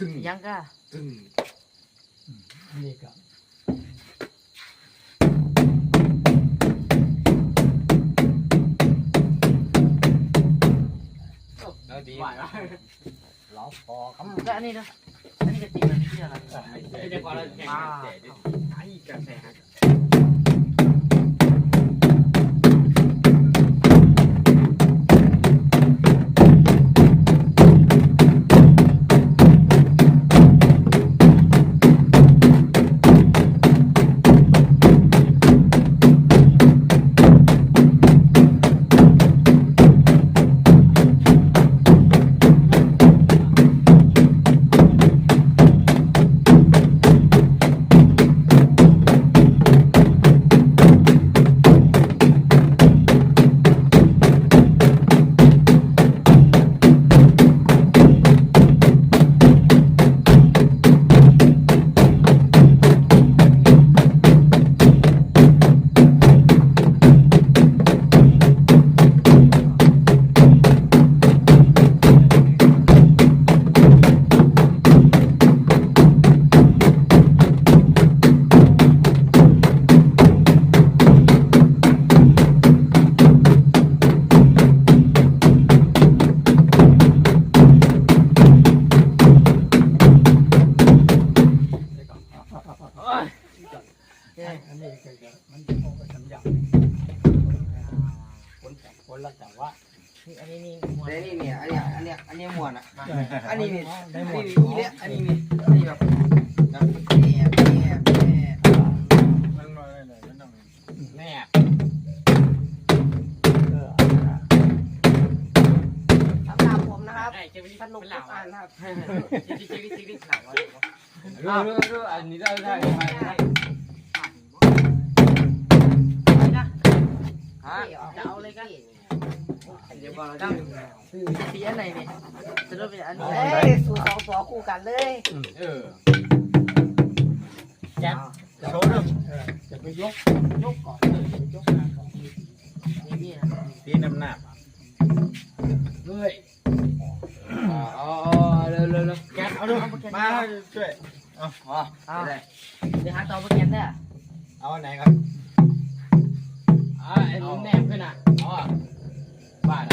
ตึงยังก็ตึงนี่ก็แล้วดีเราพอคก็อันนี้เนาะอันนี้ก็ติดมันที่อะไรเดี๋ยวก่อนเราแข่งเตะดิไอ้กระแส คนละแต่ว่านี่อันนี้นี่มวดแต่นี่เนี่ย อันเนี้ย อันเนี้ย อันเนี้ยมวนอะ อันนี้นี่อันหมนี้ดมีเนี่ยอันนี้มีอันนี้แบบแบบแอบแอบแอบมันมาเลยมันต้องแน่เออสำหรับผมนะครับไอ้เจ้าวิสนุกทุกอันครับจิ๊กจิ๊กจิ๊กจิ๊กหลังรู้รู้รู้อันนี้ได้ได้ได้ ฮะจะเอาเลยก็เดี๋ยวก่อนเราจัจะงสีอันไหนเนี่ยจะเริ่มเป็นอันนี้เอ้ยสู่สองตัวคู่กันเลยเออแก๊สโชว์ด้วยเออจะไปยกยกก่อนเลยไปยกมาก่อนนี่นี่นะตีน้ำหนักเฮ้ยอ๋ออ๋อเร็วเร็วเร็วแกเอาดูมาช่วยอ๋อเอาได้เดี๋ยวหาต่อมาเก็บได้เอาไหนครับ อ่าไอ้แนมขึ้นอะอ๋อบ้าน